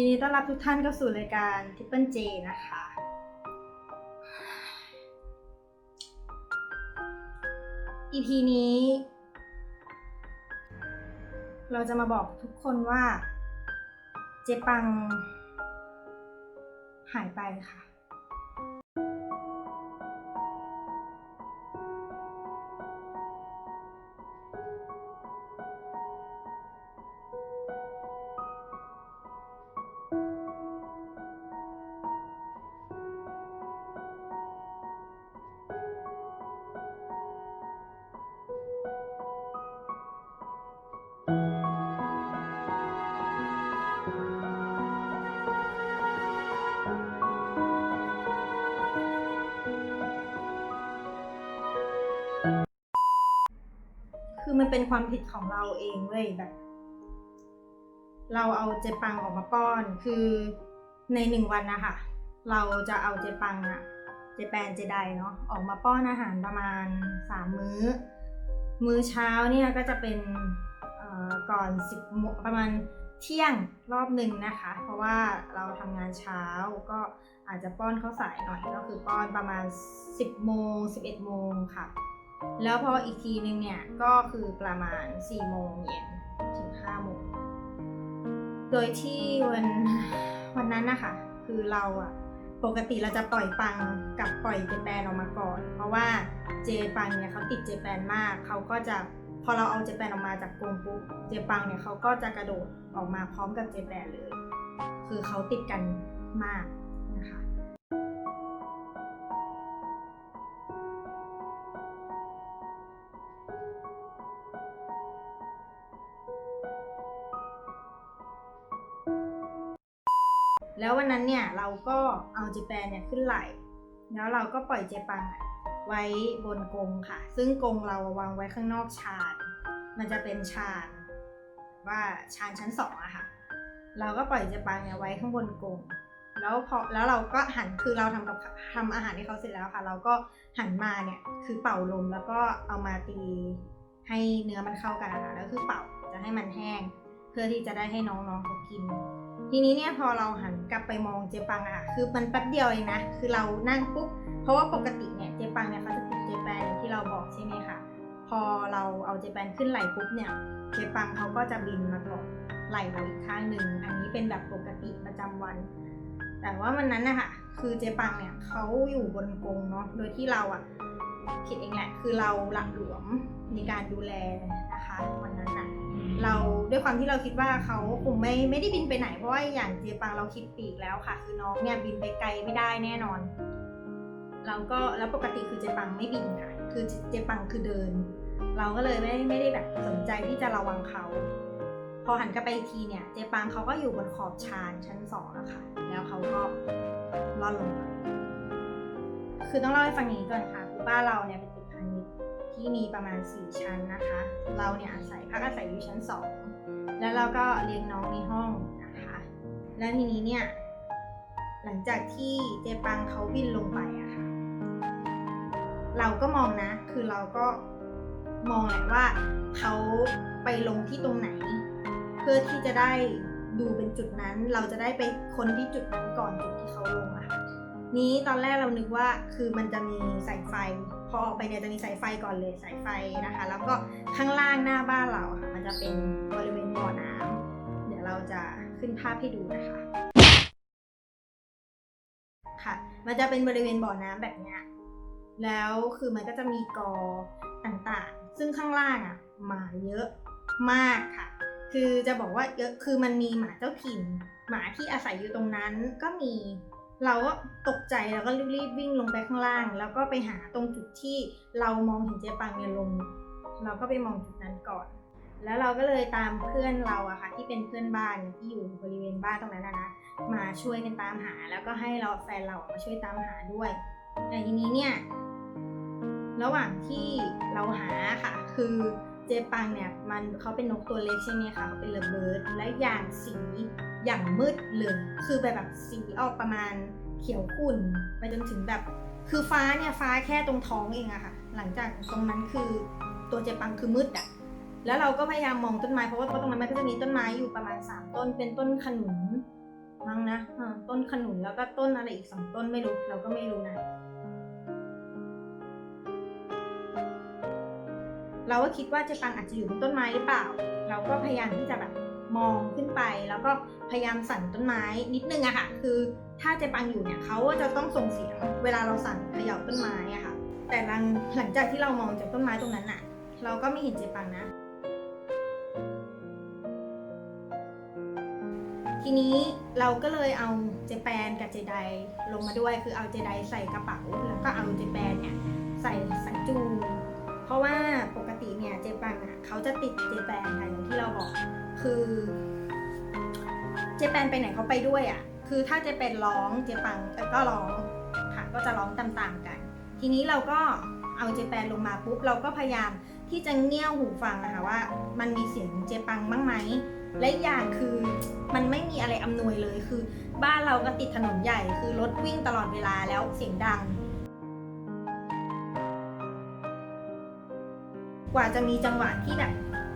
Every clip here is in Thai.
ยินดีต้อนรับทุกท่านเข้าสู่รายการ Triple J นะคะ EP นี้ เราจะมาบอกทุกคนว่า เจปัง หายไปค่ะ เป็นความผิดของเราเองเว้ยแบบ เราเอาเจปังออกมาป้อน คือในหนึ่งวันนะคะเราจะเอาเจปังอะเจแปนเจไดเนาะออกมาป้อนอาหารประมาณสามมื้อ มื้อเช้าเนี่ยก็จะเป็นก่อนสิบโมงประมาณเที่ยงรอบหนึ่งนะคะ เพราะว่าเราทำงานเช้าก็อาจจะป้อนข้าวสายหน่อยก็คือป้อนประมาณ 10 โมง 11 โมงค่ะ แล้วพออีกทีนึงเนี่ยก็คือประมาณ 4 โมงเย็นถึง 5 โมง โดยที่วันวันนั้นนะคะคือเราอะปกติเราจะปล่อยปังกับปล่อยเจแปนออกมาก่อน เพราะว่าเจปังเนี่ยเขาติดเจแปนมากเขาก็จะพอเราเอาเจแปนออกมาจากกรงปุ๊บเจปังเนี่ยเขาก็จะกระโดดออกมาพร้อมกับเจแปนเลย คือเขาติดกันมาก แล้ววันนั้นเนี่ยเราก็เอาเจแปนเนี่ยขึ้นไหลแล้วเราก็ปล่อยเจปังไว้บนกรงค่ะ ซึ่งกรงเราวางไว้ข้างนอกชานมันจะเป็นชานว่าชานชั้นสองอะค่ะ เราก็ปล่อยเจปังเนี่ยไว้ข้างบนกรงแล้วพอแล้วเราก็หันคือเราทำกับทำอาหารให้เขาเสร็จแล้วค่ะ เราก็หันมาเนี่ยคือเป่าลมแล้วก็เอามาตีให้เนื้อมันเข้ากันนะคะแล้วคือเป่าจะให้มันแห้ง เพื่อที่จะได้ให้น้องๆเขากิน ทีนี้เนี่ยพอเราหันกลับไปมองเจปังอะคือมันแป๊บเดียวเองนะ คือเรานั่งปุ๊บ เพราะว่าปกติเนี่ยเจปังเนี่ยเขาจะติดเจแปนอย่างที่เราบอกใช่ไหมคะ พอเราเอาเจแปนขึ้นไหลปุ๊บเนี่ยเจปังเขาก็จะบินมาเกาะไหลเราอีกข้างหนึ่ง อันนี้เป็นแบบปกติประจำวัน แต่ว่าวันนั้นนะคะคือเจปังเนี่ยเขาอยู่บนกรงเนาะ โดยที่เราอะผิดเองแหละ คือเราหลักหลวมในการดูแลนะคะวันนั้นน่ะ เราด้วยความที่เราคิดว่าเขาคงไม่ไม่ได้บินไปไหนเพราะว่าอย่างเจปังเราคิดปีกแล้วค่ะ คือน้องเนี่ยบินไปไกลไม่ได้แน่นอน เราก็แล้วปกติคือเจปังไม่บินค่ะ คือเจปังคือเดิน เราก็เลยไม่ไม่ได้แบบสนใจที่จะระวังเขา พอหันกลับไปอีกทีเนี่ย เจปังเขาก็อยู่บนขอบชานชั้นสองอะค่ะ แล้วเขาก็ล่อนลงไปคือต้องเล่าให้ฟังอย่างนี้ก่อนค่ะคือบ้านเราเนี่ยเป็น ที่มีประมาณ 4 ชั้นนะคะ เราเนี่ยอาศัยพักอาศัยอยู่ชั้น 2 แล้วเราก็เลี้ยงน้องในห้องนะคะ แล้วทีนี้เนี่ยหลังจากที่เจปังเขาบินลงไปอะค่ะ เราก็มองนะ คือเราก็มองแหละว่าเขาไปลงที่ตรงไหน เพื่อที่จะได้ดูเป็นจุดนั้น เราจะได้ไปค้นที่จุดนั้นก่อนจุดที่เขาลงอะค่ะ นี้ตอนแรกเรานึกว่าคือมันจะมีสายไฟ พอออกไปเนี่ยจะมีสายไฟก่อนเลยสายไฟนะคะ แล้วก็ข้างล่างหน้าบ้านเราค่ะมันจะเป็นบริเวณบ่อน้ำเดี๋ยวเราจะขึ้นภาพให้ดูนะคะค่ะ มันจะเป็นบริเวณบ่อน้ำแบบเนี้ยแล้วคือมันก็จะมีกอต่างๆ ซึ่งข้างล่างอะหมาเยอะมากค่ะ คือจะบอกว่าเยอะคือมันมีหมาเจ้าถิ่น หมาที่อาศัยอยู่ตรงนั้นก็มี เราก็ตกใจแล้วก็รีบวิ่งลงไปข้างล่าง แล้วก็ไปหาตรงจุดที่เรามองเห็นเจปังเนี่ยลง เราก็ไปมองจุดนั้นก่อน แล้วเราก็เลยตามเพื่อนเราอะค่ะที่เป็นเพื่อนบ้านที่อยู่บริเวณบ้านตรงนั้นนะนะมาช่วยกันตามหา แล้วก็ให้เราแฟนเรามาช่วยตามหาด้วยแต่ทีนี้เนี่ยระหว่างที่เราหาค่ะคือ เจปังเนี่ยมันเขาเป็นนกตัวเล็กใช่ไหมคะเขาเป็นเลเบิร์ดและอย่างสีอย่างมืดเลยคือแบบสีออกประมาณเขียวขุ่นไปจนถึงแบบ คือฟ้าเนี่ยฟ้าแค่ตรงท้องเองอะค่ะ หลังจากตรงนั้นคือตัวเจปังคือมืดอะแล้วเราก็พยายามมองต้นไม้เพราะว่าตรงนั้นมันก็จะมีต้นไม้อยู่ประมาณ 3 ต้น เป็นต้นขนุนมั้งนะต้นขนุนแล้วก็ต้นอะไรอีกสองต้นไม่รู้เราก็ไม่รู้นะ เราก็คิดว่าเจปังอาจจะอยู่บนต้นไม้หรือเปล่า เราก็พยายามที่จะแบบมองขึ้นไป แล้วก็พยายามสั่นต้นไม้นิดนึงอะค่ะ คือถ้าเจปังอยู่เนี่ยเขาจะต้องส่งเสียงเวลาเราสั่นเขย่าต้นไม้อะค่ะ แต่หลังหลังจากที่เรามองจากต้นไม้ตรงนั้นอะเราก็ไม่เห็นเจปังนะทีนี้เราก็เลยเอาเจแปนกับเจไดลงมาด้วย คือเอาเจไดใส่กระเป๋า แล้วก็เอาเจแปนเนี่ย แปนไปไหนเขาไปด้วยอะ คือถ้าเจแปนร้องเจปังก็ร้องค่ะก็จะร้องตามๆกัน ทีนี้เราก็เอาเจแปนลงมาปุ๊บเราก็พยายามที่จะเงี่ยวหูฟังนะคะว่า มันมีเสียงเจปังบ้างไหมและอีกอย่างคือมันไม่มีอะไรอำนวยเลยคือ บ้านเราก็ติดถนนใหญ่คือรถวิ่งตลอดเวลาแล้วเสียงดัง กว่าจะมีจังหวะที่แบบ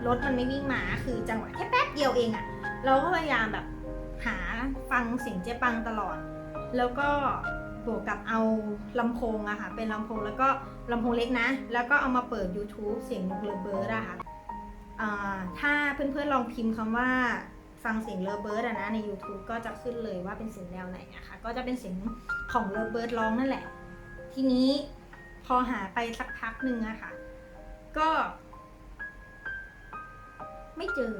รถมันไม่วิ่งมาคือจังหวะแค่แป๊บเดียวเองอะเราก็พยายามแบบ หาฟังเสียงเจ๊ปังตลอด แล้วก็บวกกับเอาลำโพงอะค่ะ เป็นลำโพงแล้วก็ลำโพงเล็กนะ แล้วก็เอามาเปิด YouTube เสียงนกเลเบิร์ดอะค่ะถ้าเพื่อนๆลองพิมพ์คำว่าฟังเสียงเลเบิร์ดอะนะใน YouTube ก็จะขึ้นเลยว่าเป็นเสียงแนวไหนอะค่ะก็จะเป็นเสียงของเลเบิร์ดร้องนั่นแหละ ทีนี้พอหาไปสักพักหนึ่งอะค่ะ ก็ ไม่เจอ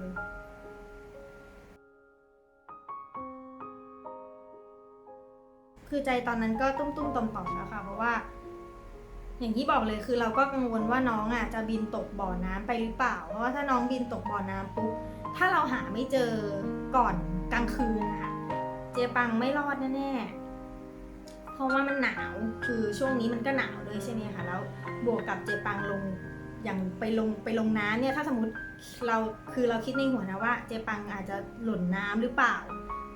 คือใจตอนนั้นก็ตุ้มตุ้มต่อมต่อมแล้วค่ะ เพราะว่า อย่างที่บอกเลยคือเราก็กังวลว่าน้องอะจะบินตกบ่อน้ำไปหรือเปล่า เพราะว่าถ้าน้องบินตกบ่อน้ำปุ๊บถ้าเราหาไม่เจอก่อนกลางคืนนะคะเจปังไม่รอดแน่ๆเพราะว่ามันหนาวคือช่วงนี้มันก็หนาวด้วยใช่ไหมคะแล้วบวกกับเจปังลงอย่างไปลงไปลงน้ำเนี่ยถ้าสมมติเราคือเราคิดในหัวนะว่า เจปังอาจจะหล่นน้ำหรือเปล่า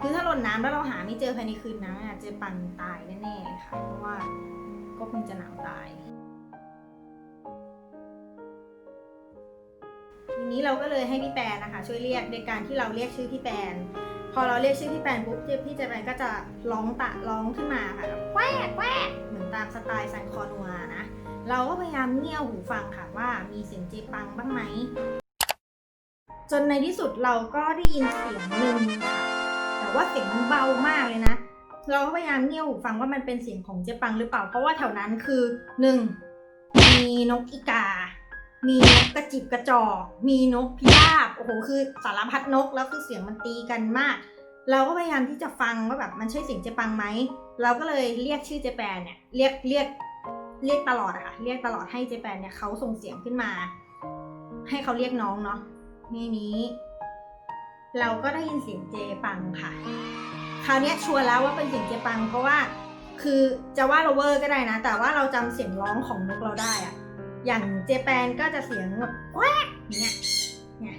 คือถ้าหล่นน้ำแล้วเราหาไม่เจอภายในคืนนั้นอะเจปังตายแน่ๆเลยค่ะ เพราะว่าก็คงจะหนาวตาย ทีนี้เราก็เลยให้พี่แปนนะคะ ช่วยเรียกโดยการที่เราเรียกชื่อพี่แปน พอเราเรียกชื่อพี่แปนปุ๊บเจพี่เจแปนก็จะร้องตะร้องขึ้นมาค่ะแควแควเหมือนตามสไตล์ซันคอนัวนะเราก็พยายามเงี่ยวหูฟังค่ะว่ามีเสียงเจปังบ้างไหมจนในที่สุดเราก็ได้ยินเสียงหนึ่งค่ะ แต่ว่าเสียงมันเบามากเลยนะ เราก็พยายามเงี่ยวหูฟังว่ามันเป็นเสียงของเจปังหรือเปล่า เพราะว่าแถวนั้นคือหนึ่งมีนกอีกา มีนกกระจิบกระจอก มีนกพิราบ โอ้โห คือสารพัดนกแล้วคือเสียงมันตีกันมาก เราก็พยายามที่จะฟังว่าแบบมันใช่เสียงเจปังไหม เราก็เลยเรียกชื่อเจแปนเนี่ยเรียกเรียกเรียกตลอดอะค่ะ เรียกตลอดให้เจแปนเนี่ยเขาส่งเสียงขึ้นมา ให้เขาเรียกน้องเนาะนี่นี้ เราก็ได้ยินเสียงเจปังค่ะ คราวนี้ชัวร์แล้วว่าเป็นเสียงเจปังเพราะว่า คือจะว่าเราเวอร์ก็ได้นะ แต่ว่าเราจำเสียงร้องของนกเราได้อะอย่างเจแปนก็จะเสียงแบบแวกอย่างเนี่ยเนี่ย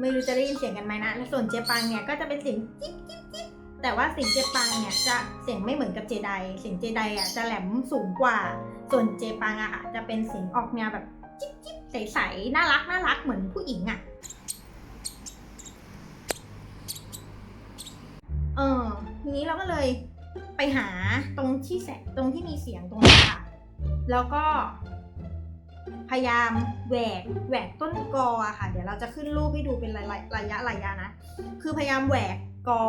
ไม่รู้จะได้ยินเสียงกันไหมนะ แล้วส่วนเจปังเนี่ยก็จะเป็นเสียงจิ๊บจิ๊บจิ๊บแต่ว่าเสียงเจปังเนี่ยจะเสียงไม่เหมือนกับเจไดเสียงเจไดอะจะแหลมสูงกว่า ส่วนเจปังอะค่ะจะเป็นเสียงออกแนวแบบจิ๊บจิ๊บใสๆน่ารักน่ารักเหมือนผู้หญิงอะ เออทีนี้เราก็เลยไปหาตรงที่แสงตรงที่มีเสียงตรงนี้ค่ะ แล้วก็ พยายามแหวกแหวกต้นกออะค่ะ เดี๋ยวเราจะขึ้นรูปให้ดูเป็นระยะระยะระยะนะ คือพยายามแหวกกอ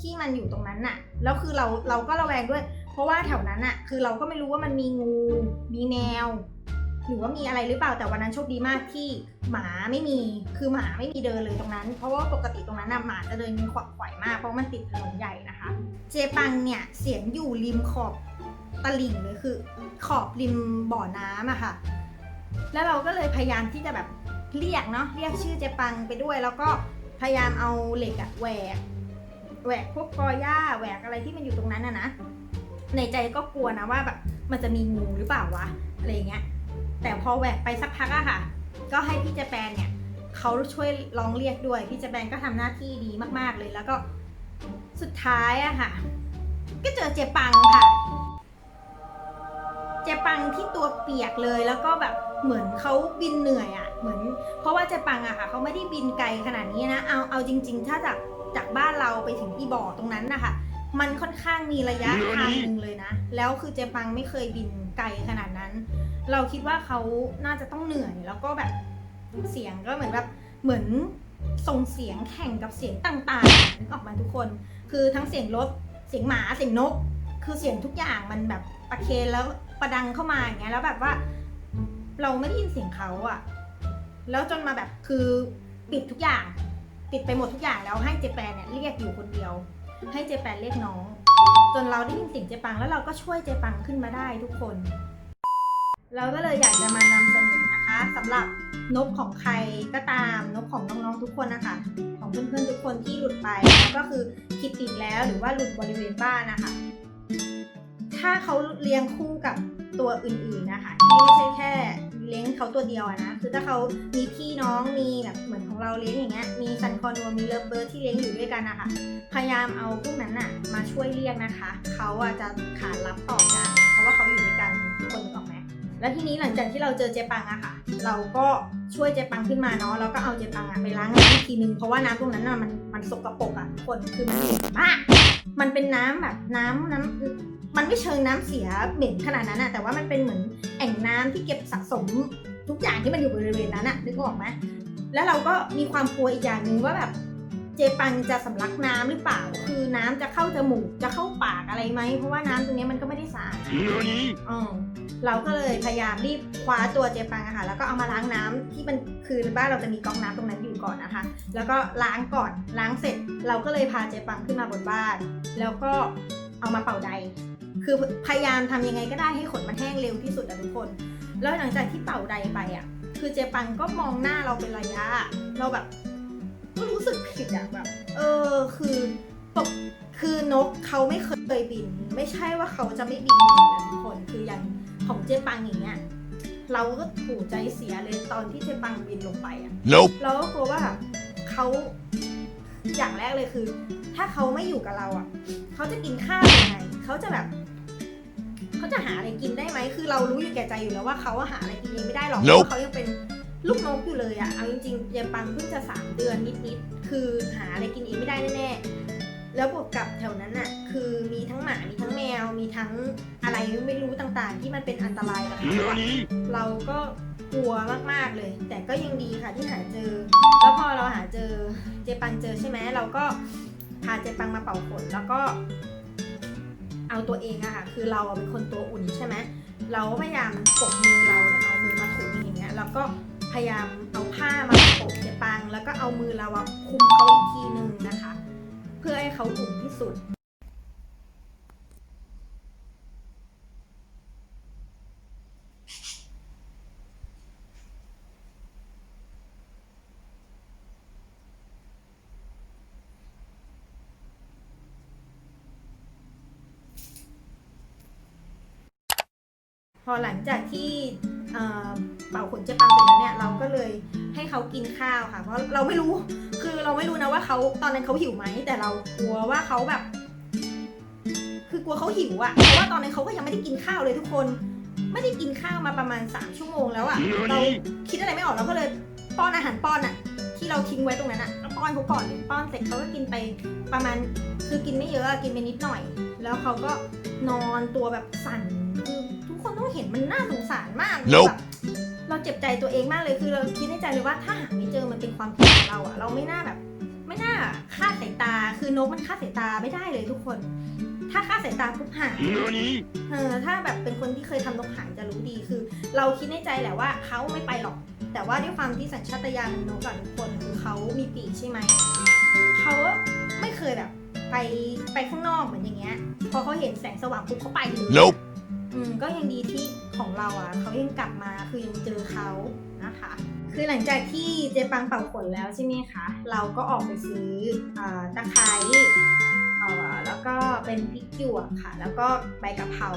ที่มันอยู่ตรงนั้นน่ะ แล้วคือเราเราก็ระแวงด้วย เพราะว่าแถวนั้นน่ะ คือเราก็ไม่รู้ว่ามันมีงู มีแมว หรือว่ามีอะไรหรือเปล่าแต่วันนั้นโชคดีมากที่หมาไม่มีคือหมาไม่มีเดินเลยตรงนั้น เพราะว่าปกติตรงนั้นน่ะหมาจะเดินขวักไขว่มากเพราะมันติดถนนใหญ่นะคะ เจปังเนี่ยเสียงอยู่ริมขอบตลิ่งเลยคือ ขอบริมบ่อน้ำอะค่ะ แล้วเราก็เลยพยายามที่จะแบบเรียกเนาะเรียกชื่อเจปังไปด้วย แล้วก็พยายามเอาเหล็กอะแหวกแหวกพวกกอหญ้าแหวกอะไรที่มันอยู่ตรงนั้นอะนะในใจก็กลัวนะว่าแบบมันจะมีงูหรือเปล่าวะอะไรเงี้ย แต่พอแหวกไปสักพักอะค่ะ ก็ให้พี่เจแปนเนี่ยเขาช่วยร้องเรียกด้วย พี่เจแปนก็ทำหน้าที่ดีมากๆเลย แล้วก็สุดท้ายอะค่ะ ก็เจอเจปังค่ะ เจปังที่ตัวเปียกเลยแล้วก็แบบเหมือนเขาบินเหนื่อยอะ่ะเหมือน เพราะว่าเจปังอะค่ะเขาไม่ได้บินไกลขนาดนี้นะเอาเอาจริง ๆ ถ้าจากจากบ้านเราไปถึงอีบ่อตรงนั้นนะคะมันค่อนข้างมีระยะทางหนึ่งเลยนะ แล้วคือเจปังไม่เคยบินไกลขนาดนั้น เราคิดว่าเขาน่าจะต้องเหนื่อยแล้วก็แบบเสียงก็เหมือนแบบเหมือนส่งเสียงแข่งกับเสียงต่างๆนึกออกมาทุกคน คือทั้งเสียงรถเสียงหมาเสียงนก คือเสียงทุกอย่างมันแบบประเคนแล้วประดังเข้ามาอย่างเงี้ยแล้วแบบว่า เราไม่ได้ยินเสียงเขาอะแล้วจนมาแบบคือปิดทุกอย่าง ปิดไปหมดทุกอย่างแล้วให้เจแปนเนี่ยเรียกอยู่คนเดียว ให้เจแปนเรียกน้อง จนเราได้ยินเสียงเจปังแล้วเราก็ช่วยเจปังขึ้นมาได้ทุกคน เราก็เลยอยากจะมานำเสนอนะคะสำหรับนกของใครก็ตามนกของน้องๆทุกคนนะคะของเพื่อนๆทุกคนที่หลุดไปก็คือคิดติดแล้วหรือว่าหลุดบริเวณบ้านนะคะ ถ้าเขาเลี้ยงคู่กับตัวอื่นๆนะคะที่ไม่ใช่แค่เลี้ยงเขาตัวเดียวนะคือถ้าเขามีพี่น้องมีแบบเหมือนของเราเลี้ยงอย่างเงี้ยมีซันคอนัวมีเลิฟเบิร์ดที่เลี้ยงอยู่ด้วยกันนะคะพยายามเอาพวกนั้นน่ะมาช่วยเรียกนะคะ เขาอะจะขานรับต่อกัน แล้วทีนี้หลังจากที่เราเจอเจปังอะค่ะ เราก็ช่วยเจปังขึ้นมาเนาะแล้วก็เอาเจปังอะไปล้างน้ำอีกทีนึงเพราะว่าน้ำตรงนั้นน่ะมันมันสกปรกอะทุกคนคือมันเหม็นมากมันเป็นน้ำแบบน้ำน้ำมันไม่เชิงน้ำเสียเหม็นขนาดนั้นอะแต่ว่ามันเป็นเหมือนแอ่งน้ำที่เก็บสะสมทุกอย่างที่มันอยู่บริเวณนั้นอะนึกออกไหมแล้วเราก็มีความกลัวอีกอย่างหนึ่งว่าแบบเจปังจะสำลักน้ำหรือเปล่า คือน้ำจะเข้าจมูกจะเข้าปากอะไรไหมเพราะว่าน้ำตรงนี้มันก็ไม่ได้สะอาดอืม เราก็เลยพยายามรีบคว้าตัวเจปังอะค่ะ แล้วก็เอามาล้างน้ำที่มันคือบ้านเราจะมีก๊อกน้ำตรงนั้นอยู่ก่อนนะคะ แล้วก็ล้างก่อนล้างเสร็จ เราก็เลยพาเจปังขึ้นมาบนบ้าน แล้วก็เอามาเป่าใด คือพยายามทำยังไงก็ได้ให้ขนมันแห้งเร็วที่สุดอะทุกคน แล้วหลังจากที่เป่าใดไปอะคือเจปังก็มองหน้าเราเป็นระยะ เราแบบก็รู้สึกผิดอะแบบ เออคือปกคือนกเขาไม่เคยบิน ไม่ใช่ว่าเขาจะไม่บินนะทุกคนคืออย่าง ของเจปังอย่างเงี้ยเราก็ถูใจเสียเลยตอนที่เจปังบินลงไปอะ Nope. เราก็กลัวว่าเขาอย่างแรกเลยคือ ถ้าเขาไม่อยู่กับเราอะเขาจะกินข้าวยังไงเขาจะแบบเขาจะหาอะไรกินได้ไหมคือเรารู้อยู่แก่ใจอยู่แล้วว่าเขาอะหาอะไรกินเองไม่ได้หรอกเพ Nope ราะเขายังเป็นลูกนกอยู่เลยอะเอาจริงๆเยปังเพิ่งจะสามเดือนนิดๆคือหาอะไรกินเองไม่ได้แน่ๆแล้วบวกกับแถวนั้นอะ คือมีทั้งหมา มีทั้งแมว มีทั้งอะไรไม่รู้ต่างๆ ที่มันเป็นอันตรายกับเขาอะเราก็กลัวมากๆเลย แต่ก็ยังดีค่ะที่หาเจอ แล้วพอเราหาเจอเจปังเจอใช่ไหมเราก็พาเจปังมาเป่าขนแล้วก็ เอาตัวเองอะค่ะคือเราอะเป็นคนตัวอุ่นใช่ไหมเราก็พยายามกดมือเราเนี่ยเอามือมาถูอย่างเงี้ยแล้วก็พยายามเอาผ้ามาโปะเจปัง แล้วก็เอามือเราอะคุมเขาอีกทีนึงนะคะ เพื่อให้เขาอุ่นที่สุด พอหลังจากที่เป่าขนเจ๊ปังเสร็จแล้วเนี่ยเราก็เลยให้เขากินข้าวค่ะ เพราะเราไม่รู้คือเราไม่รู้นะว่าเขาตอนนั้นเขาหิวไหมแต่เรากลัวว่าเขาแบบ คือกลัวเขาหิวอะเพราะว่าตอนนั้นเขาก็ยังไม่ได้กินข้าวเลยทุกคน ไม่ได้กินข้าวมาประมาณ 3 ชั่วโมงแล้วอะเราคิดอะไรไม่ออกเราก็เลยป้อนอาหารป้อนอะที่เราทิ้งไว้ตรงนั้นอะป้อนเขาก่อนเลยป้อนเสร็จเขาก็กินไปประมาณคือกินไม่เยอะกินไปนิดหน่อย แล้วเขาก็นอนตัวแบบสั่นคือทุกคน ต้องเห็นมันน่าสงสารมาก Nope แบบเราเจ็บใจตัวเองมากเลยคือเราคิดในใจเลยว่าถ้าหาไม่เจอมันเป็นความผิดของเราอะเราไม่น่าแบบ ไม่น่าฆ่าสายตา คือนกมันฆ่าสายตาไม่ได้เลยทุกคน ถ้าฆ่าสายตาปุ๊บหายเออถ้าแบบเป็นคนที่เคยทำนกหางจะรู้ดีคือ เราคิดในใจแหละว่าเขาไม่ไปหรอก แต่ว่าด้วยความที่สัญชาตญาณนกอะทุกคนคือเขามีปีกใช่ไหมเขาไม่เคยแบบไปไปข้างนอกเหมือนอย่างเงี้ย พอเขาเห็นแสงสว่างปุ๊บเขาไปเลย Nope. อืมก็ยังดีที่ของเราอะเขายังกลับมาคือยังเจอเขานะคะ คือหลังจากที่เจปังเป่าขนแล้วใช่ไหมคะเราก็ออกไปซื้อตะไคร้แล้วก็เป็นพริกหยวกค่ะ แล้วก็ใบกะเพรา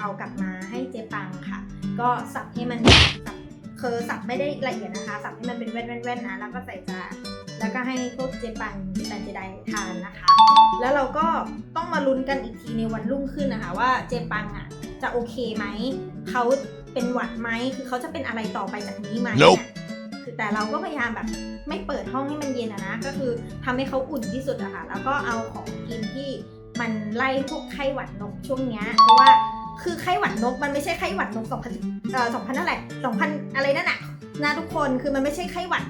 เอากลับมาให้เจปังค่ะ ก็สับให้มันสับคือสับไม่ได้ละเอียดนะคะ สับให้มันเป็นแว่นๆๆนะแล้วก็ใส่จานแล้วก็ให้พวกเจปังแปนเจไดทานนะคะ แล้วเราก็ต้องมาลุ้นกันอีกทีในวันรุ่งขึ้นนะคะ ว่าเจปังอะ จะโอเคไหม เขาเป็นหวัดไหม คือเขาจะเป็นอะไรต่อไปจากนี้ไหม Nope เนี่ยคืคือแต่เราก็พยายามแบบไม่เปิดห้องให้มันเย็นอะนะ ก็คือทำให้เขาอุ่นที่สุดอะค่ะ แล้วก็เอาของกินที่มันไล่พวกไข้หวัดนกช่วงเนี้ย เพราะว่าคือไข้หวัดนกมันไม่ใช่ไข้หวัดนก2 0 0เอ่อ2,000นั่นแหละ2,000อะไรนั่นอะนะทุกคนคือมันไม่ใช่ไข้หวัด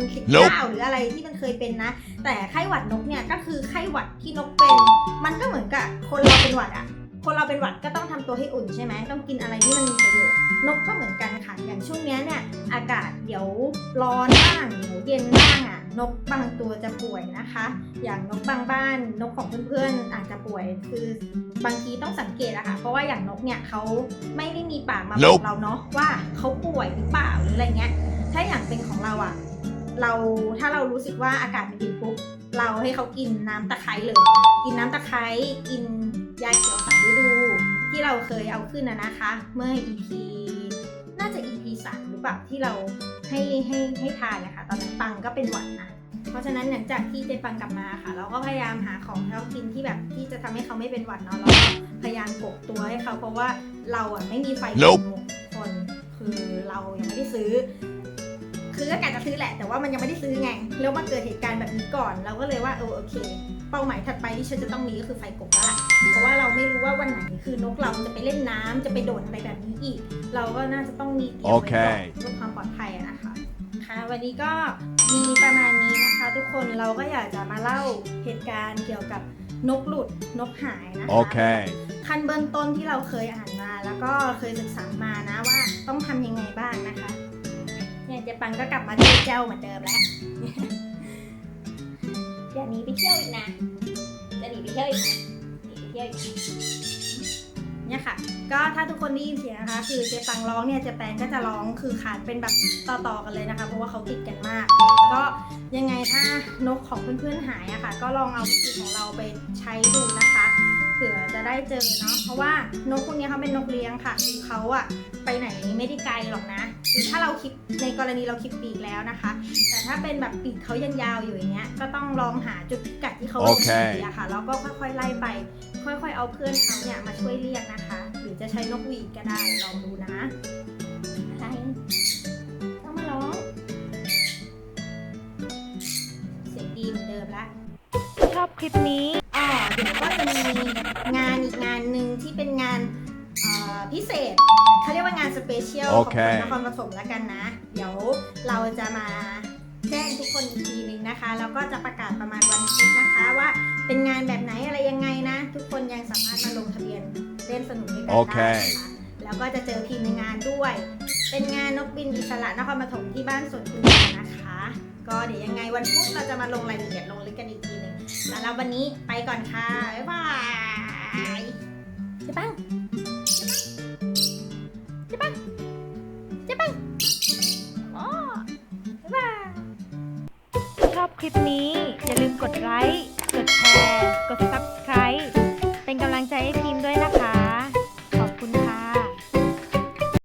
2019หรืออะไรที่มันเคยเป็นนะ แต่ไข้หวัดนกเนี่ยก็คือไข้หวัดที่นกเป็น มันก็เหมือนกับคนเราเป็นหวัดอะ คนเราเป็นหวัดก็ต้องทำตัวให้อุ่นใช่ไหมต้องกินอะไรที่มันมีประโยชน์นกก็เหมือนกันค่ะ อย่างช่วงเนี้ยเนี่ยอากาศเดี๋ยวร้อนบ้างเดี๋ยวเย็นบ้างอะนกบางตัวจะป่วยนะคะ อย่างนกบางบ้านนกของเพื่อนๆอาจจะป่วยคือบางทีต้องสังเกตอะค่ะ เพราะว่าอย่างนกเนี่ยเขาไม่ได้มีปากมาบอก Nope เราเนาะว่าเขาป่วยหรือเปล่าหรืออะไรเงี้ย ถ้าอย่างเป็นของเราอะเราถ้าเรารู้สึกว่าอากาศมันดีปุ๊บเราให้เขากินน้ำตะไคร้เลย กินน้ำตะไคร้กินยาเขียวสามฤดู ที่เราเคยเอาขึ้นนะนะคะ เมื่อ EP น่าจะ EP สามหรือเปล่าที่เราให้ให้ให้ทานนะคะ ตอนนั้นปังก็เป็นหวัดนะเพราะฉะนั้นหลังจากที่เจปังกลับมาค่ะ เราก็พยายามหาของให้เขากินที่แบบที่จะทำให้เขาไม่เป็นหวัดเนาะแล้วก็พยายามกบตัวให้เขาเพราะว่าเราอะไม่มีไฟ Nope ทุกคนคือเรายังไม่ได้ซื้อ คือก็กะจะซื้อแหละ แต่ว่ามันยังไม่ได้ซื้อไงแล้วมาเกิดเหตุการณ์แบบนี้ก่อน เราก็เลยว่าเออโอเค เป้าหมายถัดไปที่ฉันจะต้องมีก็คือไฟกบแล้วล่ะ เพราะว่าเราไม่รู้ว่าวันไหนคือนกเราจะไปเล่นน้ำจะไปโดดอะไรแบบนี้อีก เราก็น่าจะต้องมีเตรียมไว้ก่อนโอเคเพื่อความปลอดภัยอะนะคะค่ะวันนี้ก็มีประมาณนี้นะคะ ทุกคนเราก็อยากจะมาเล่าเหตุการณ์เกี่ยวกับนกหลุดนกหายนะคะ Okay. ขั้นเบื้องต้นที่เราเคยอ่านมา แล้วก็เคยศึกษามานะว่าต้องทำยังไงบ้างนะคะเนี่ยเจปังก็กลับมาเที่ยวเจ้าเหมือนเดิมแล้วอย่าหนีไปเที่ยวอีกนะจะหนีไปเที่ยวอีกนะหนีไปเที่ยวอีกนะเนี่ยค่ะ ก็ถ้าทุกคนได้ยินเสียงนะคะ คือเจปังร้องเนี่ยเจแปนก็จะร้องคือขานเป็นแบบต่อๆกันเลยนะคะ เพราะว่าเขาติดกันมาก ก็ยังไงถ้านกของเพื่อนๆหายอะค่ะ ก็ลองเอาวิธีของเราไปใช้ดูนะคะเผื่อจะได้เจอเนาะ เพราะว่านกพวกนี้เขาเป็นนกเลี้ยงค่ะ คือเขาอะไปไหนไม่ได้ไกลหรอกนะ คือถ้าเราคิดในกรณีเราคิดปีกแล้วนะคะ แต่ถ้าเป็นแบบปีกเขายังยาวอยู่อย่างเงี้ย ก็ต้องลองหาจุดพิกัดที่เขาลงโอเคปีอะค่ะ แล้วก็ค่อยๆไล่ไป ค่อยๆ เอาเพื่อนเขาเนี่ยมาช่วยเรียกนะคะ หรือจะใช้นกหวีดก็ได้ลองดูนะอะไรต้องมาร้อง เสียงดีเหมือนเดิมละชอบคลิปนี้อ๋อเดี๋ยวก็จะมีงานอีกงานหนึ่งที่เป็นงานเอ่อพิเศษเขาเรียกว่างานสเปเชียลของโอเคคนนครปฐมแล้วกันนะ เดี๋ยวเราจะมาแจ้งทุกคนอีกทีหนึงนะคะ แล้วก็จะประกาศประมาณวันอาทิตย์นะคะว่าเป็นงานแบบไหนอะไรยังไงนะ นเล่นสนุกด้วยกันโอเคได้นะคะแล้วก็จะเจอพิมพ์ในงานด้วย เป็นงานนกบินอิสระนครปฐมที่บ้านสวนคุณนะคะ ก็เดี๋ยวยังไงวันพุธเราจะมาลงรายละเอียดลงลึกกันอีกทีหนึ่งสำหรับวันนี้ไปก่อนค่ะ บ๊ายบายเจ๊ปังเจ๊ปังเจ๊ปังอ๋อบ๊ายบายชอบคลิปนี้ อย่าลืมกดไลค์ กดแชร์ กด Subscribe เป็นกำลังใจให้พี